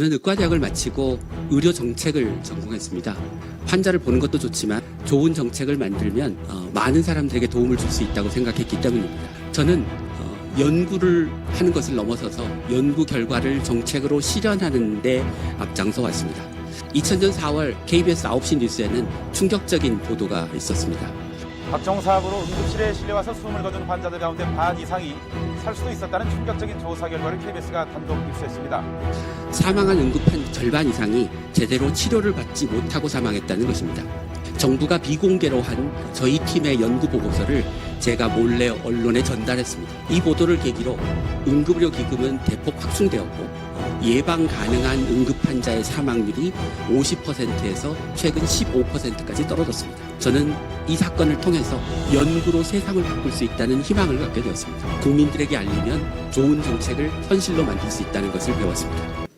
저는 의과대학을 마치고 의료 정책을 전공했습니다. 환자를 보는 것도 좋지만 좋은 정책을 만들면 어, 많은 사람들에게 도움을 줄 수 있다고 생각했기 때문입니다. 저는 어, 연구를 하는 것을 넘어서서 연구 결과를 정책으로 실현하는 데 앞장서 왔습니다. 2000년 4월 KBS 9시 뉴스에는 충격적인 보도가 있었습니다. 박정사업으로 응급실에 실려와서 숨을 거둔 환자들 가운데 반 이상이 살 수도 있었다는 충격적인 조사 결과를 KBS가 단독 입수했습니다. 사망한 응급한 절반 이상이 제대로 치료를 받지 못하고 사망했다는 것입니다. 정부가 비공개로 한 저희 팀의 연구 보고서를 제가 몰래 언론에 전달했습니다. 이 보도를 계기로 응급의료 기금은 대폭 확충되었고 예방 가능한 응급 환자의 사망률이 50%에서 최근 15%까지 떨어졌습니다. 저는 이 사건을 통해서 연구로 세상을 바꿀 수 있다는 희망을 갖게 되었습니다. 국민들에게 알리면 좋은 정책을 현실로 만들 수 있다는 것을 배웠습니다.